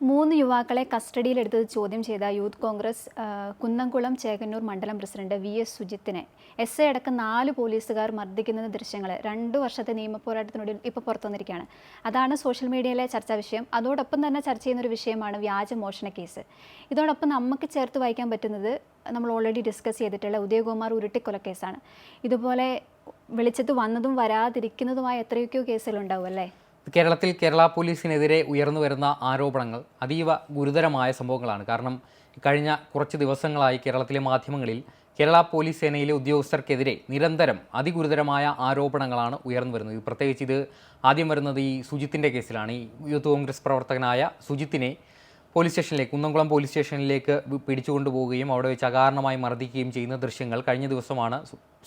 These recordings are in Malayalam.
മൂന്ന് യുവാക്കളെ കസ്റ്റഡിയിലെടുത്തത് ചോദ്യം ചെയ്ത യൂത്ത് കോൺഗ്രസ് കുന്നംകുളം ചേകന്നൂർ മണ്ഡലം പ്രസിഡന്റ് വി എസ് സുജിത്തിനെ. എസ് ഐ അടക്കം നാല് പോലീസുകാർ മർദ്ദിക്കുന്ന ദൃശ്യങ്ങൾ രണ്ടു വർഷത്തെ നിയമ പോരാട്ടത്തിനൊടുവിൽ ഇപ്പോൾ പുറത്തുവന്നിരിക്കുകയാണ്. അതാണ് സോഷ്യൽ മീഡിയയിലെ ചർച്ചാ വിഷയം. അതോടൊപ്പം തന്നെ ചർച്ച ചെയ്യുന്ന ഒരു വിഷയമാണ് വ്യാജ മോഷണ കേസ്. ഇതോടൊപ്പം നമുക്ക് ചേർത്ത് വായിക്കാൻ പറ്റുന്നത് നമ്മൾ ഓൾറെഡി ഡിസ്കസ് ചെയ്തിട്ടുള്ള ഉദയകുമാർ ഉരുട്ടിക്കൊലക്കേസാണ് ഇതുപോലെ വെളിച്ചത്ത് വന്നതും വരാതിരിക്കുന്നതുമായ എത്രയൊക്കെയോ കേസുകളുണ്ടാവും അല്ലേ? കേരളത്തിൽ കേരള പോലീസിനെതിരെ ഉയർന്നു വരുന്ന ആരോപണങ്ങൾ അതീവ ഗുരുതരമായ സംഭവങ്ങളാണ്. കാരണം കഴിഞ്ഞ കുറച്ച് ദിവസങ്ങളായി കേരളത്തിലെ മാധ്യമങ്ങളിൽ കേരള പോലീസ് സേനയിലെ ഉദ്യോഗസ്ഥർക്കെതിരെ നിരന്തരം അതിഗുരുതരമായ ആരോപണങ്ങളാണ് ഉയർന്നു വരുന്നത്. പ്രത്യേകിച്ച് ഇത് ആദ്യം വരുന്നത് ഈ സുജിത്തിന്റെ കേസിലാണ്. ഈ യൂത്ത് കോൺഗ്രസ് പ്രവർത്തകനായ സുജിത്തിനെ പോലീസ് സ്റ്റേഷനിലേക്ക് കുന്നംകുളം പോലീസ് സ്റ്റേഷനിലേക്ക് പിടിച്ചുകൊണ്ടു പോവുകയും അവിടെ വെച്ച് അകാരണമായി മർദ്ദിക്കുകയും ചെയ്യുന്ന ദൃശ്യങ്ങൾ കഴിഞ്ഞ ദിവസമാണ്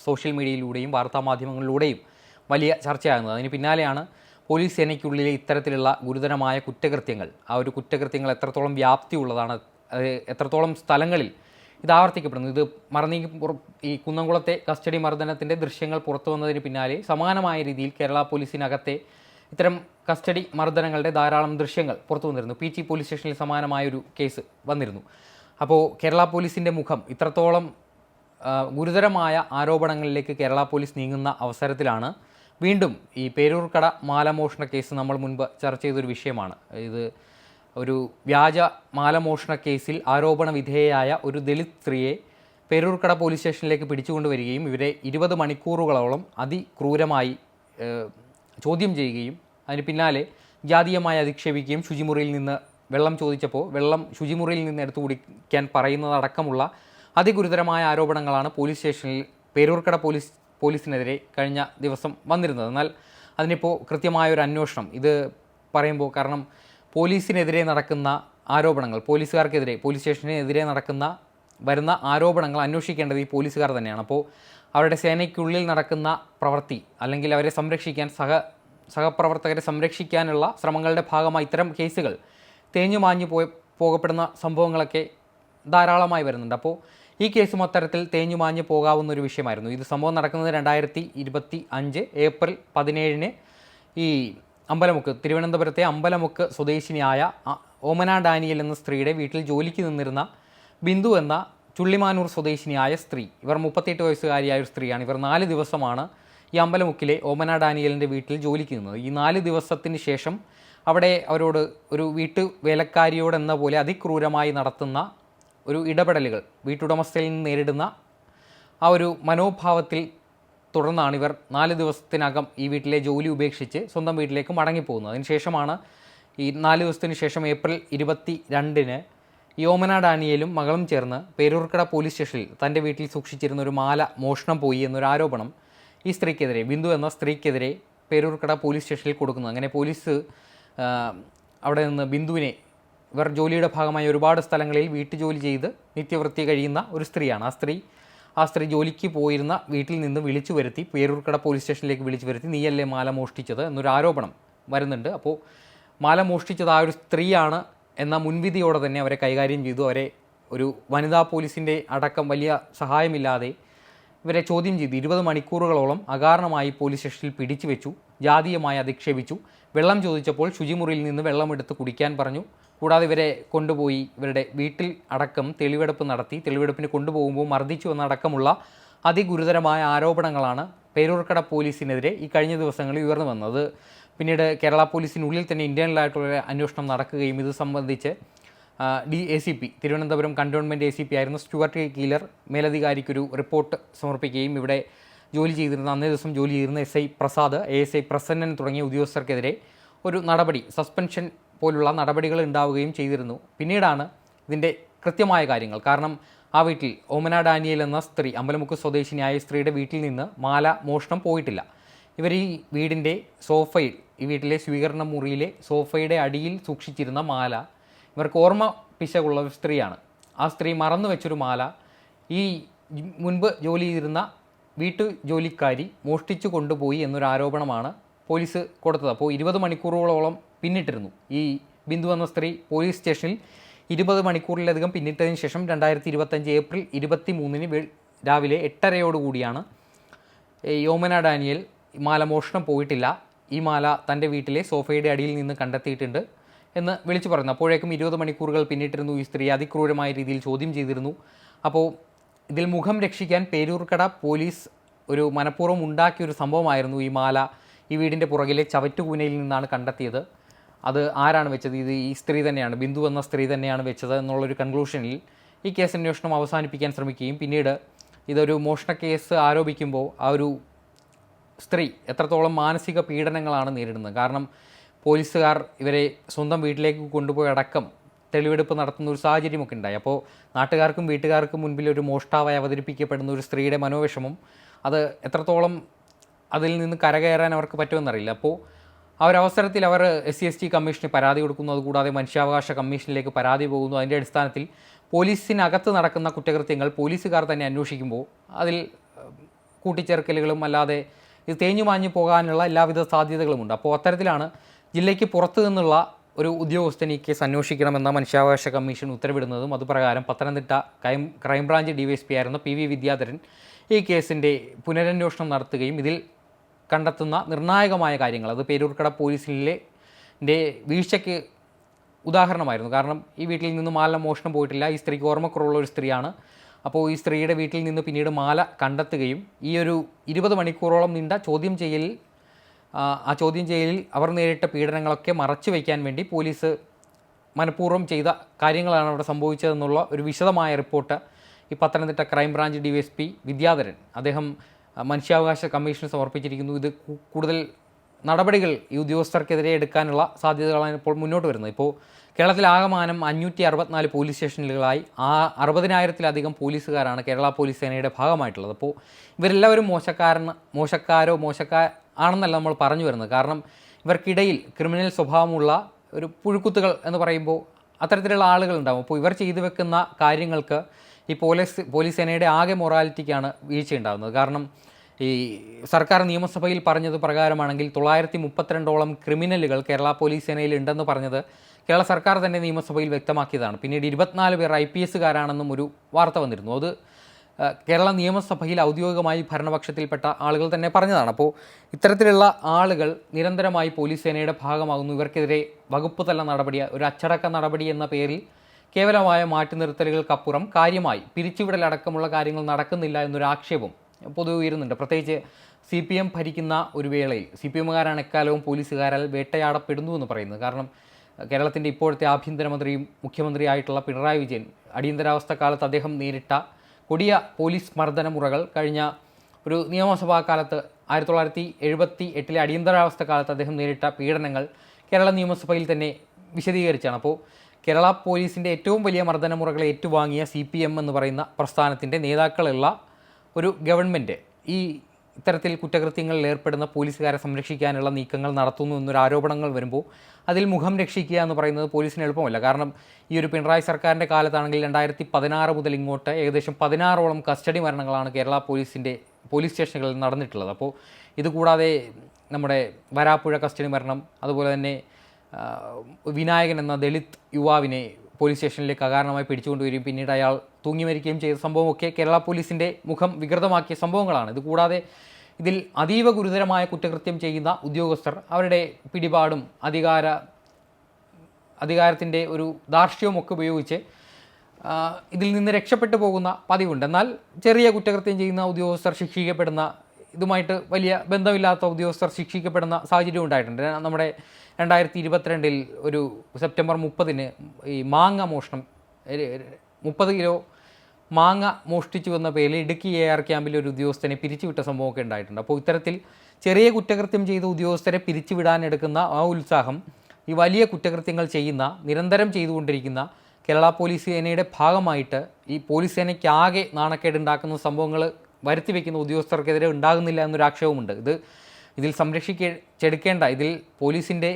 സോഷ്യൽ മീഡിയയിലൂടെയും വാർത്താമാധ്യമങ്ങളിലൂടെയും വലിയ ചർച്ചയാകുന്നത്. അതിന് പിന്നാലെയാണ് പോലീസ് സേനയ്ക്കുള്ളിലെ ഇത്തരത്തിലുള്ള ഗുരുതരമായ കുറ്റകൃത്യങ്ങൾ ആ ഒരു കുറ്റകൃത്യങ്ങൾ എത്രത്തോളം വ്യാപ്തിയുള്ളതാണ് എത്രത്തോളം സ്ഥലങ്ങളിൽ ഇത് ആവർത്തിക്കപ്പെടുന്നു. ഇത് മറന്നീ ഈ കുന്നംകുളത്തെ കസ്റ്റഡി മർദ്ദനത്തിന്റെ ദൃശ്യങ്ങൾ പുറത്തു വന്നതിന് പിന്നാലെ സമാനമായ രീതിയിൽ കേരള പോലീസിനകത്തെ ഇത്തരം കസ്റ്റഡി മർദ്ദനങ്ങളുടെ ധാരാളം ദൃശ്യങ്ങൾ പുറത്തു വന്നിരുന്നു. പി ജി പോലീസ് സ്റ്റേഷനിൽ സമാനമായൊരു കേസ് വന്നിരുന്നു. അപ്പോൾ കേരള പോലീസിന്റെ മുഖം ഇത്രത്തോളം ഗുരുതരമായ ആരോപണങ്ങളിലേക്ക് കേരള പോലീസ് നീങ്ങുന്ന അവസരത്തിലാണ് വീണ്ടും ഈ പേരൂർക്കട മാലമോഷണ കേസ് നമ്മൾ മുൻപ് ചർച്ച ചെയ്തൊരു വിഷയമാണ്. ഇത് ഒരു വ്യാജ മാലമോഷണ കേസിൽ ആരോപണ വിധേയയായ ഒരു ദളിത് സ്ത്രീയെ പേരൂർക്കട പോലീസ് സ്റ്റേഷനിലേക്ക് പിടിച്ചുകൊണ്ടുവരികയും ഇവരെ ഇരുപത് മണിക്കൂറുകളോളം അതിക്രൂരമായി ചോദ്യം ചെയ്യുകയും അതിന് പിന്നാലെ ജാതീയമായി അധിക്ഷേപിക്കുകയും ശുചിമുറിയിൽ നിന്ന് വെള്ളം ചോദിച്ചപ്പോൾ വെള്ളം ശുചിമുറിയിൽ നിന്ന് എടുത്തു കുടിക്കാൻ പറയുന്നതടക്കമുള്ള അതിഗുരുതരമായ ആരോപണങ്ങളാണ് പോലീസ് സ്റ്റേഷനിൽ പേരൂർക്കട പോലീസ് പോലീസിനെതിരെ കഴിഞ്ഞ ദിവസം വന്നിരുന്നത്. എന്നാൽ അതിനിപ്പോൾ കൃത്യമായൊരു അന്വേഷണം. ഇത് പറയുമ്പോൾ കാരണം പോലീസിനെതിരെ നടക്കുന്ന ആരോപണങ്ങൾ പോലീസുകാർക്കെതിരെ പോലീസ് സ്റ്റേഷനെതിരെ നടക്കുന്ന വരുന്ന ആരോപണങ്ങൾ അന്വേഷിക്കേണ്ടത് ഈ പോലീസുകാർ തന്നെയാണ്. അപ്പോൾ അവരുടെ സേനയ്ക്കുള്ളിൽ നടക്കുന്ന പ്രവൃത്തി അല്ലെങ്കിൽ അവരെ സംരക്ഷിക്കാൻ സഹ സഹപ്രവർത്തകരെ സംരക്ഷിക്കാനുള്ള ശ്രമങ്ങളുടെ ഭാഗമായി ഇത്തരം കേസുകൾ തേഞ്ഞു മാഞ്ഞു പോയ പോകപ്പെടുന്ന സംഭവങ്ങളൊക്കെ ധാരാളമായി വരുന്നുണ്ട്. അപ്പോൾ ഈ കേസ് മൊത്തത്തിൽ തേഞ്ഞു മാഞ്ഞു പോകാവുന്ന ഒരു വിഷയമായിരുന്നു. ഇത് സംഭവം നടക്കുന്നത് രണ്ടായിരത്തി ഇരുപത്തി അഞ്ച് ഏപ്രിൽ പതിനേഴിന് ഈ അമ്പലമുക്ക് തിരുവനന്തപുരത്തെ അമ്പലമുക്ക് സ്വദേശിനിയായ ഓമന ഡാനിയൽ എന്ന സ്ത്രീയുടെ വീട്ടിൽ ജോലിക്ക് നിന്നിരുന്ന ബിന്ദു എന്ന ചുള്ളിമാനൂർ സ്വദേശിനിയായ സ്ത്രീ. ഇവർ മുപ്പത്തിയെട്ട് വയസ്സുകാരിയായ ഒരു സ്ത്രീയാണ്. ഇവർ നാല് ദിവസമാണ് ഈ അമ്പലമുക്കിലെ ഓമന ഡാനിയലിന്റെ വീട്ടിൽ ജോലിക്ക് നിന്നത്. ഈ നാല് ദിവസത്തിന് ശേഷം അവിടെ അവരോട് ഒരു വീട്ടു വേലക്കാരിയോടെന്ന പോലെ അതിക്രൂരമായി നടത്തുന്ന ഒരു ഇടപെടലുകൾ വീട്ടുടമസ്ഥയിൽ നിന്ന് നേരിടുന്ന ആ ഒരു മനോഭാവത്തിൽ തുടർന്നാണ് ഇവർ നാല് ദിവസത്തിനകം ഈ വീട്ടിലെ ജോലി ഉപേക്ഷിച്ച് സ്വന്തം വീട്ടിലേക്ക് മടങ്ങിപ്പോകുന്നത്. അതിനുശേഷമാണ് ഈ നാല് ദിവസത്തിന് ശേഷം ഏപ്രിൽ ഇരുപത്തി രണ്ടിന് യോമന ഡാനിയലും മകളും ചേർന്ന് പേരൂർക്കട പോലീസ് സ്റ്റേഷനിൽ തന്റെ വീട്ടിൽ സൂക്ഷിച്ചിരുന്ന ഒരു മാല മോഷണം പോയി എന്നൊരു ആരോപണം ഈ സ്ത്രീക്കെതിരെ ബിന്ദു എന്ന സ്ത്രീക്കെതിരെ പേരൂർക്കട പോലീസ് സ്റ്റേഷനിൽ കൊടുക്കുന്നു. അങ്ങനെ പോലീസ് അവിടെ നിന്ന് ബിന്ദുവിനെ ഇവർ ജോലിയുടെ ഭാഗമായി ഒരുപാട് സ്ഥലങ്ങളിൽ വീട്ടുജോലി ചെയ്ത് നിത്യവൃത്തി കഴിയുന്ന ഒരു സ്ത്രീയാണ്. ആ സ്ത്രീ ആ സ്ത്രീ ജോലിക്ക് പോയിരുന്ന വീട്ടിൽ നിന്ന് വിളിച്ചു വരുത്തി പേരൂർക്കട പോലീസ് സ്റ്റേഷനിലേക്ക് വിളിച്ചു വരുത്തി നീയല്ലേ മാല മോഷ്ടിച്ചത് എന്നൊരു ആരോപണം വരുന്നുണ്ട്. അപ്പോൾ മാല മോഷ്ടിച്ചത് ആ ഒരു സ്ത്രീയാണ് എന്ന മുൻവിധിയോടെ തന്നെ അവരെ കൈകാര്യം ചെയ്തു. അവരെ ഒരു വനിതാ പോലീസിന്റെ അടക്കം വലിയ സഹായമില്ലാതെ ഇവരെ ചോദ്യം ചെയ്തു. ഇരുപത് മണിക്കൂറുകളോളം അകാരണമായി പോലീസ് സ്റ്റേഷനിൽ പിടിച്ചു വെച്ചു ജാതീയമായി അധിക്ഷേപിച്ചു. വെള്ളം ചോദിച്ചപ്പോൾ ശുചിമുറിയിൽ നിന്ന് വെള്ളമെടുത്ത് കുടിക്കാൻ പറഞ്ഞു. കൂടാതെ ഇവരെ കൊണ്ടുപോയി ഇവരുടെ വീട്ടിൽ അടക്കം തെളിവെടുപ്പ് നടത്തി തെളിവെടുപ്പിന് കൊണ്ടുപോകുമ്പോൾ മർദ്ദിച്ചു എന്നടക്കമുള്ള അതിഗുരുതരമായ ആരോപണങ്ങളാണ് പേരൂർക്കട പോലീസിനെതിരെ ഈ കഴിഞ്ഞ ദിവസങ്ങളിൽ ഉയർന്നു വന്നത്. പിന്നീട് കേരള പോലീസിനുള്ളിൽ തന്നെ ഇന്റേണലായിട്ടുള്ള അന്വേഷണം നടക്കുകയും ഇത് സംബന്ധിച്ച് D A C P Thiruvananthapuram cantonment A C P ആയിരുന്ന സ്റ്റുവർട്ട് കീലർ മേലധികാരിക്കൊരു റിപ്പോർട്ട് സമർപ്പിക്കുകയും ഇവിടെ ജോലി ചെയ്തിരുന്ന അന്നേ ദിവസം ജോലി ചെയ്തിരുന്ന S I Prasad A S I Prasannan തുടങ്ങിയ ഉദ്യോഗസ്ഥർക്കെതിരെ ഒരു നടപടി സസ്പെൻഷൻ പോലുള്ള നടപടികൾ ഉണ്ടാവുകയും ചെയ്തിരുന്നു. പിന്നീടാണ് ഇതിന്റെ കൃത്യമായ കാര്യങ്ങൾ. കാരണം ആ വീട്ടിൽ ഓമന ഡാനിയൽ എന്ന സ്ത്രീ അമ്പലമുക്ക് സ്വദേശിനിയായ സ്ത്രീയുടെ വീട്ടിൽ നിന്ന് മാല മോഷണം പോയിട്ടില്ല. ഇവർ ഈ വീടിന്റെ സോഫയിൽ ഈ വീട്ടിലെ സ്വീകരണ മുറിയിലെ സോഫയുടെ അടിയിൽ സൂക്ഷിച്ചിരുന്ന മാല ഇവർക്ക് ഓർമ്മ പിശകുള്ള ഒരു സ്ത്രീയാണ്. ആ സ്ത്രീ മറന്നു വെച്ചൊരു മാല ഈ മുൻപ് ജോലി ചെയ്തിരുന്ന വീട്ടു ജോലിക്കാരി മോഷ്ടിച്ചു കൊണ്ടുപോയി എന്നൊരു ആരോപണമാണ് പോലീസ് കൊടുത്തത്. അപ്പോൾ ഇരുപത് മണിക്കൂറുകളോളം പിന്നിട്ടിരുന്നു. ഈ ബിന്ദു എന്ന സ്ത്രീ പോലീസ് സ്റ്റേഷനിൽ ഇരുപത് മണിക്കൂറിലധികം പിന്നിട്ടതിന് ശേഷം രണ്ടായിരത്തി ഇരുപത്തഞ്ച് ഏപ്രിൽ ഇരുപത്തി മൂന്നിന് രാവിലെ എട്ടരയോടുകൂടിയാണ് യോമന ഡാനിയൽ മാല മോഷണം പോയിട്ടില്ല. ഈ മാല തന്റെ വീട്ടിലെ സോഫയുടെ അടിയിൽ നിന്ന് കണ്ടെത്തിയിട്ടുണ്ട് എന്ന് വിളിച്ചു പറഞ്ഞു അപ്പോഴേക്കും ഇരുപത് മണിക്കൂറുകൾ പിന്നിട്ടിരുന്നു ഈ സ്ത്രീ. അതിക്രൂരമായ രീതിയിൽ ചോദ്യം ചെയ്തിരുന്നു. അപ്പോൾ ഇതിൽ മുഖം രക്ഷിക്കാൻ പേരൂർക്കട പോലീസ് ഒരു മനഃപൂർവം ഉണ്ടാക്കിയ ഒരു സംഭവമായിരുന്നു ഈ മാല ഈ വീടിന്റെ പുറകിലെ ചവറ്റുകൂനയിൽ നിന്നാണ് കണ്ടെത്തിയത്. അത് ആരാണ് വെച്ചത്? ഇത് ഈ സ്ത്രീ തന്നെയാണ്. ബിന്ദു എന്ന സ്ത്രീ തന്നെയാണ് വെച്ചത് എന്നുള്ളൊരു കൺക്ലൂഷനിൽ ഈ കേസ് അന്വേഷണം അവസാനിപ്പിക്കാൻ ശ്രമിക്കുകയും പിന്നീട് ഇതൊരു മോഷണ കേസ് ആരോപിക്കുമ്പോൾ ആ ഒരു സ്ത്രീ എത്രത്തോളം മാനസിക പീഡനങ്ങളാണ് നേരിടുന്നത്? കാരണം പോലീസുകാർ ഇവരെ സ്വന്തം വീട്ടിലേക്ക് കൊണ്ടുപോയി അടക്കം തെളിവെടുപ്പ് നടത്തുന്ന ഒരു സാഹചര്യമൊക്കെ ഉണ്ടായി. അപ്പോൾ നാട്ടുകാർക്കും വീട്ടുകാർക്കും മുൻപിൽ ഒരു മോഷ്ടാവായി അവതരിപ്പിക്കപ്പെടുന്ന ഒരു സ്ത്രീയുടെ മനോവിഷമം അത് എത്രത്തോളം അതിൽ നിന്ന് കരകയറാൻ അവർക്ക് പറ്റുമെന്നറിയില്ല. അപ്പോൾ ആ ഒരു അവസരത്തിൽ അവർ എസ് സി എസ് ടി കമ്മീഷന് പരാതി കൊടുക്കുന്നു. അതുകൂടാതെ മനുഷ്യാവകാശ കമ്മീഷനിലേക്ക് പരാതി പോകുന്നു. അതിന്റെ അടിസ്ഥാനത്തിൽ പോലീസിനകത്ത് നടക്കുന്ന കുറ്റകൃത്യങ്ങൾ പോലീസുകാർ തന്നെ അന്വേഷിക്കുമ്പോൾ അതിൽ കൂട്ടിച്ചേർക്കലുകളും അല്ലാതെ ഇത് തേഞ്ഞു മാഞ്ഞു പോകാനുള്ള എല്ലാവിധ സാധ്യതകളുമുണ്ട്. അപ്പോൾ അത്തരത്തിലാണ് ജില്ലയ്ക്ക് പുറത്തു നിന്നുള്ള ഒരു ഉദ്യോഗസ്ഥൻ ഈ കേസ് അന്വേഷിക്കണമെന്ന മനുഷ്യാവകാശ കമ്മീഷൻ ഉത്തരവിടുന്നതും അതുപ്രകാരം Pathanamthitta crime crime branch D Y S P ആയിരുന്ന പി വി വിദ്യാധരൻ ഈ കേസിന്റെ പുനരന്വേഷണം നടത്തുകയും ഇതിൽ കണ്ടെത്തുന്ന നിർണായകമായ കാര്യങ്ങൾ. അത് പേരൂർക്കട പോലീസിലെ വീഴ്ചയ്ക്ക് ഉദാഹരണമായിരുന്നു. കാരണം ഈ വീട്ടിൽ നിന്ന് മാല മോഷണം പോയിട്ടില്ല. ഈ സ്ത്രീക്ക് ഓർമ്മക്കുറവുള്ള ഒരു സ്ത്രീയാണ്. അപ്പോൾ ഈ സ്ത്രീയുടെ വീട്ടിൽ നിന്ന് പിന്നീട് മാല കണ്ടെത്തുകയും ഈ ഒരു ഇരുപത് മണിക്കൂറോളം നീണ്ട ചോദ്യം ചെയ്യലിൽ ആ, ചോദ്യം ചെയ്യലിൽ അവർ നേരിട്ട പീഡനങ്ങളൊക്കെ മറച്ചു വയ്ക്കാൻ വേണ്ടി പോലീസ് മനഃപൂർവം ചെയ്ത കാര്യങ്ങളാണ് അവിടെ സംഭവിച്ചതെന്നുള്ള ഒരു വിശദമായ റിപ്പോർട്ട് ഈ Pathanamthitta crime branch D S P Vidyadharan അദ്ദേഹം മനുഷ്യാവകാശ കമ്മീഷന് സമർപ്പിച്ചിരിക്കുന്നു. ഇത് കൂടുതൽ നടപടികൾ ഈ ഉദ്യോഗസ്ഥർക്കെതിരെ എടുക്കാനുള്ള സാധ്യതകളാണ് ഇപ്പോൾ മുന്നോട്ട് വരുന്നത്. ഇപ്പോൾ കേരളത്തിൽ ആകമാനം അഞ്ഞൂറ്റി അറുപത്തിനാല് പോലീസ് സ്റ്റേഷനുകളായി ആ അറുപതിനായിരത്തിലധികം പോലീസുകാരാണ് കേരള പോലീസ് സേനയുടെ ഭാഗമായിട്ടുള്ളത്. അപ്പോൾ ഇവരെല്ലാവരും മോശക്കാരൻ മോശക്കാരോ മോശക്കാർ ആണെന്നല്ല നമ്മൾ പറഞ്ഞു വരുന്നത്. കാരണം ഇവർക്കിടയിൽ ക്രിമിനൽ സ്വഭാവമുള്ള ഒരു പുഴുക്കുത്തുകൾ എന്ന് പറയുമ്പോൾ അത്തരത്തിലുള്ള ആളുകളുണ്ടാകും അപ്പോൾ ഇവർ ചെയ്തു വെക്കുന്ന കാര്യങ്ങൾക്ക് ഈ പോലീസ് പോലീസ് സേനയുടെ ആകെ മൊറാലിറ്റിക്കാണ് വീഴ്ചയുണ്ടാകുന്നത്. കാരണം ഈ സർക്കാർ നിയമസഭയിൽ പറഞ്ഞത് പ്രകാരമാണെങ്കിൽ തൊള്ളായിരത്തി മുപ്പത്തിരണ്ടോളം ക്രിമിനലുകൾ കേരള പോലീസ് സേനയിൽ ഉണ്ടെന്ന് പറഞ്ഞത് കേരള സർക്കാർ തന്നെ നിയമസഭയിൽ വ്യക്തമാക്കിയതാണ്. പിന്നീട് ഇരുപത്തിനാല് പേർ ഐ പി എസുകാരാണെന്നും ഒരു വാർത്ത വന്നിരുന്നു. അത് കേരള നിയമസഭയിൽ ഔദ്യോഗികമായി ഭരണപക്ഷത്തിൽപ്പെട്ട ആളുകൾ തന്നെ പറഞ്ഞതാണ്. അപ്പോൾ ഇത്തരത്തിലുള്ള ആളുകൾ നിരന്തരമായി പോലീസ് സേനയുടെ ഭാഗമാകുന്നു. ഇവർക്കെതിരെ വകുപ്പ് തല നടപടി ഒരു അച്ചടക്ക നടപടി എന്ന പേരിൽ കേവലമായ മാറ്റി നിർത്തലുകൾക്കപ്പുറം കാര്യമായി പിരിച്ചുവിടലടക്കമുള്ള കാര്യങ്ങൾ നടക്കുന്നില്ല എന്നൊരു ആക്ഷേപം പൊതുവെ ഉയരുന്നുണ്ട്. പ്രത്യേകിച്ച് സി പി എം ഭരിക്കുന്ന ഒരു വേളയിൽ സി പി എമ്മുകാരാണ് എക്കാലവും പോലീസുകാരാൽ വേട്ടയാടപ്പെടുന്നു എന്ന് പറയുന്നത്. കാരണം കേരളത്തിന്റെ ഇപ്പോഴത്തെ ആഭ്യന്തരമന്ത്രിയും മുഖ്യമന്ത്രിയായിട്ടുള്ള പിണറായി വിജയൻ അടിയന്തരാവസ്ഥ കാലത്ത് അദ്ദേഹം നേരിട്ട കൊടിയ പോലീസ് മർദ്ദനമുറകൾ കഴിഞ്ഞ ഒരു നിയമസഭാ കാലത്ത് ആയിരത്തി തൊള്ളായിരത്തി എഴുപത്തി എട്ടിലെ അടിയന്തരാവസ്ഥ കാലത്ത് അദ്ദേഹം നേരിട്ട പീഡനങ്ങൾ കേരള നിയമസഭയിൽ തന്നെ വിശദീകരിച്ചാണ്. അപ്പോൾ കേരള പോലീസിന്റെ ഏറ്റവും വലിയ മർദ്ദനമുറകളെ ഏറ്റുവാങ്ങിയ സി പി എം എന്ന് പറയുന്ന പ്രസ്ഥാനത്തിന്റെ നേതാക്കളുള്ള ഒരു ഗവൺമെന്റ് ഈ ഇത്തരത്തിൽ കുറ്റകൃത്യങ്ങളിൽ ഏർപ്പെടുന്ന പോലീസുകാരെ സംരക്ഷിക്കാനുള്ള നീക്കങ്ങൾ നടത്തുന്നു എന്നൊരു ആരോപണങ്ങൾ വരുമ്പോൾ അതിൽ മുഖം രക്ഷിക്കുക എന്ന് പറയുന്നത് പോലീസിന് എളുപ്പമല്ല. കാരണം ഈ ഒരു പിണറായി സർക്കാരിന്റെ കാലത്താണെങ്കിൽ രണ്ടായിരത്തി പതിനാറ് മുതൽ ഇങ്ങോട്ട് ഏകദേശം പതിനാറോളം കസ്റ്റഡി മരണങ്ങളാണ് കേരള പോലീസിന്റെ പോലീസ് സ്റ്റേഷനുകളിൽ നടന്നിട്ടുള്ളത്. അപ്പോൾ ഇതുകൂടാതെ നമ്മുടെ വരാപ്പുഴ കസ്റ്റഡി മരണം അതുപോലെ തന്നെ വിനായകൻ എന്ന ദളിത് യുവാവിനെ പോലീസ് സ്റ്റേഷനിലേക്ക് അകാരണമായി പിടിച്ചുകൊണ്ടുവരികയും പിന്നീട് അയാൾ തൂങ്ങി മരിക്കുകയും ചെയ്ത സംഭവമൊക്കെ കേരള പോലീസിന്റെ മുഖം വികൃതമാക്കിയ സംഭവങ്ങളാണ്. ഇതുകൂടാതെ ഇതിൽ അതീവ ഗുരുതരമായ കുറ്റകൃത്യം ചെയ്യുന്ന ഉദ്യോഗസ്ഥർ അവരുടെ പിടിപാടും അധികാര അധികാരത്തിന്റെ ഒരു ധാർഷ്ട്യവും ഒക്കെ ഉപയോഗിച്ച് ഇതിൽ നിന്ന് രക്ഷപ്പെട്ടു പോകുന്ന പതിവുണ്ട്. എന്നാൽ ചെറിയ കുറ്റകൃത്യം ചെയ്യുന്ന ഉദ്യോഗസ്ഥർ ശിക്ഷിക്കപ്പെടുന്ന ഇതുമായിട്ട് വലിയ ബന്ധമില്ലാത്ത ഉദ്യോഗസ്ഥർ ശിക്ഷിക്കപ്പെടുന്ന സാഹചര്യം ഉണ്ടായിട്ടുണ്ട്. നമ്മുടെ രണ്ടായിരത്തി ഇരുപത്തിരണ്ടിൽ ഒരു സെപ്റ്റംബർ മുപ്പതിന് ഈ മാങ്ങ മോഷണം മുപ്പത് കിലോ മാങ്ങ മോഷ്ടിച്ചു എന്ന പേരിൽ ഇടുക്കി എ ആർ ക്യാമ്പിൽ ഒരു ഉദ്യോഗസ്ഥനെ പിരിച്ചുവിട്ട സംഭവമൊക്കെ ഉണ്ടായിട്ടുണ്ട്. അപ്പോൾ ഇത്തരത്തിൽ ചെറിയ കുറ്റകൃത്യം ചെയ്ത ഉദ്യോഗസ്ഥരെ പിരിച്ചുവിടാനെടുക്കുന്ന ആ ഉത്സാഹം ഈ വലിയ കുറ്റകൃത്യങ്ങൾ ചെയ്യുന്ന നിരന്തരം ചെയ്തുകൊണ്ടിരിക്കുന്ന കേരള പോലീസ് സേനയുടെ ഭാഗമായിട്ട് ഈ പോലീസ് സേനയ്ക്കാകെ നാണക്കേട് നാണക്കേടുണ്ടാക്കുന്ന സംഭവങ്ങൾ വരുത്തി വയ്ക്കുന്ന ഉദ്യോഗസ്ഥർക്കെതിരെ ഉണ്ടാകുന്നില്ല എന്നൊരു ആക്ഷേപമുണ്ട്. ഇത് ഇതിൽ സംരക്ഷിക്കെടുക്കേണ്ട ഇതിൽ പോലീസിന്റെ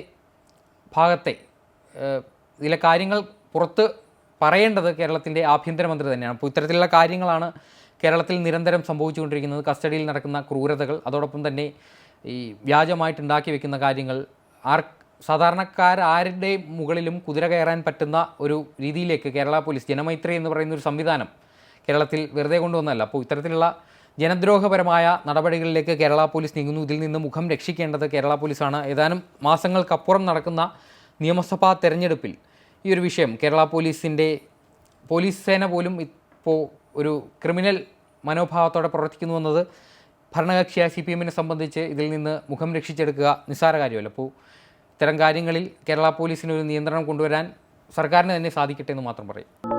ഭാഗത്തെ ഇതിലെ കാര്യങ്ങൾ പുറത്ത് പറയേണ്ടത് കേരളത്തിന്റെ ആഭ്യന്തരമന്ത്രി തന്നെയാണ്. അപ്പോൾ ഇത്തരത്തിലുള്ള കാര്യങ്ങളാണ് കേരളത്തിൽ നിരന്തരം സംഭവിച്ചുകൊണ്ടിരിക്കുന്നത്. കസ്റ്റഡിയിൽ നടക്കുന്ന ക്രൂരതകൾ അതോടൊപ്പം തന്നെ ഈ വ്യാജമായിട്ടുണ്ടാക്കി വെക്കുന്ന കാര്യങ്ങൾ ആർ സാധാരണക്കാരാരുടെ മുകളിലും കുതിര കയറാൻ പറ്റുന്ന ഒരു രീതിയിലേക്ക് കേരള പോലീസ് ജനമൈത്രി എന്ന് പറയുന്ന ഒരു സംവിധാനം കേരളത്തിൽ വെറുതെ കൊണ്ടുവന്നല്ല അപ്പോൾ ഇത്തരത്തിലുള്ള ജനദ്രോഹപരമായ നടപടികളിലേക്ക് കേരള പോലീസ് നീങ്ങുന്നു. ഇതിൽ നിന്ന് മുഖം രക്ഷിക്കേണ്ടത് കേരള പോലീസാണ്. ഏതാനും മാസങ്ങൾക്കപ്പുറം നടക്കുന്ന നിയമസഭാ തെരഞ്ഞെടുപ്പിൽ ഈ ഒരു വിഷയം കേരള പോലീസിന്റെ പോലീസ് സേന പോലും ഇപ്പോൾ ഒരു ക്രിമിനൽ മനോഭാവത്തോടെ പ്രവർത്തിക്കുന്നു എന്നത് ഭരണകക്ഷിയായ സി പി എമ്മിനെ സംബന്ധിച്ച് ഇതിൽ നിന്ന് മുഖം രക്ഷിച്ചെടുക്കുക നിസ്സാര കാര്യമല്ല. അപ്പോൾ ഇത്തരം കാര്യങ്ങളിൽ കേരള പോലീസിന് ഒരു നിയന്ത്രണം കൊണ്ടുവരാൻ സർക്കാരിന് തന്നെ സാധിക്കട്ടെ എന്ന് മാത്രം പറയും.